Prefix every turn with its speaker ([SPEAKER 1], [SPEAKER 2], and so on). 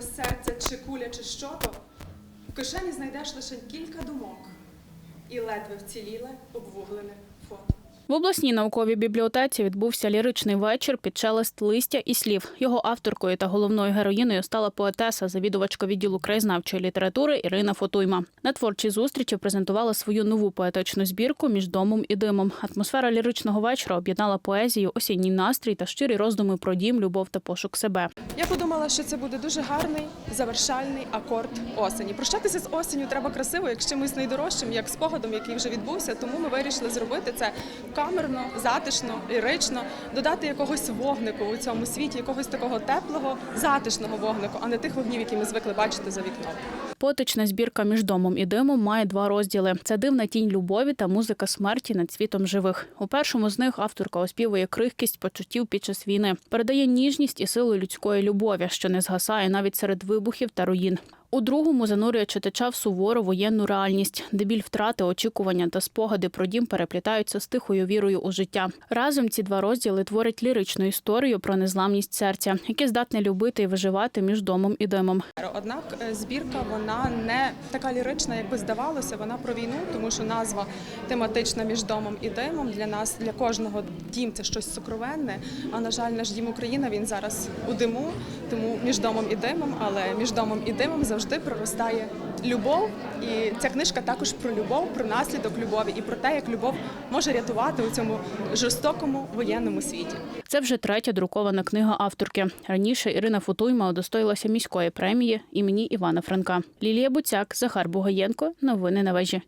[SPEAKER 1] без серця, чи куля, чи що то в кишені знайдеш лише кілька думок і ледве вціліле обвуглене фото.
[SPEAKER 2] В обласній науковій бібліотеці відбувся ліричний вечір під шелест листя і слів. Його авторкою та головною героїною стала поетеса, завідувачка відділу краєзнавчої літератури Ірина Фотуйма. На творчій зустрічі презентувала свою нову поетичну збірку між домом і димом. Атмосфера ліричного вечора об'єднала поезію, осінній настрій та щирі роздуми про дім, любов та пошук себе.
[SPEAKER 1] Я подумала, що це буде дуже гарний завершальний акорд осені. Прощатися з осінню треба красиво, як з чимось найдорожчим, як спогадом, який вже відбувся. Тому ми вирішили зробити це камерно, затишно, лірично, додати якогось вогнику у цьому світі, якогось такого теплого, затишного вогнику, а не тих вогнів, які ми звикли бачити за вікном.
[SPEAKER 2] Поетична збірка між домом і димом має два розділи: це дивна тінь любові та музика смерті над світом живих. У першому з них авторка оспівує крихкість почуттів під час війни, передає ніжність і силу людської любові, що не згасає навіть серед вибухів та руїн. У другому занурює читача в сувору воєнну реальність, де біль втрати, очікування та спогади про дім переплітаються з тихою вірою у життя. Разом ці два розділи творять ліричну історію про незламність серця, яке здатне любити і виживати між домом і димом.
[SPEAKER 1] Однак е, збірка вона не така лірична, як би здавалося. Вона про війну, тому що назва тематична між домом і димом. Для нас, для кожного дім це щось сокровенне. А на жаль, наш дім Україна він зараз у диму, тому між домом і димом, але між домом і димом завжди проростає любов. І ця книжка також про любов, про наслідок любові і про те, як любов може рятувати у цьому жорстокому воєнному світі.
[SPEAKER 2] Це вже третя друкована книга авторки. Раніше Ірина Футуйма удостоїлася міської премії імені Івана Франка. Лілія Буцяк, Захар Бугаєнко. Новини на вежі.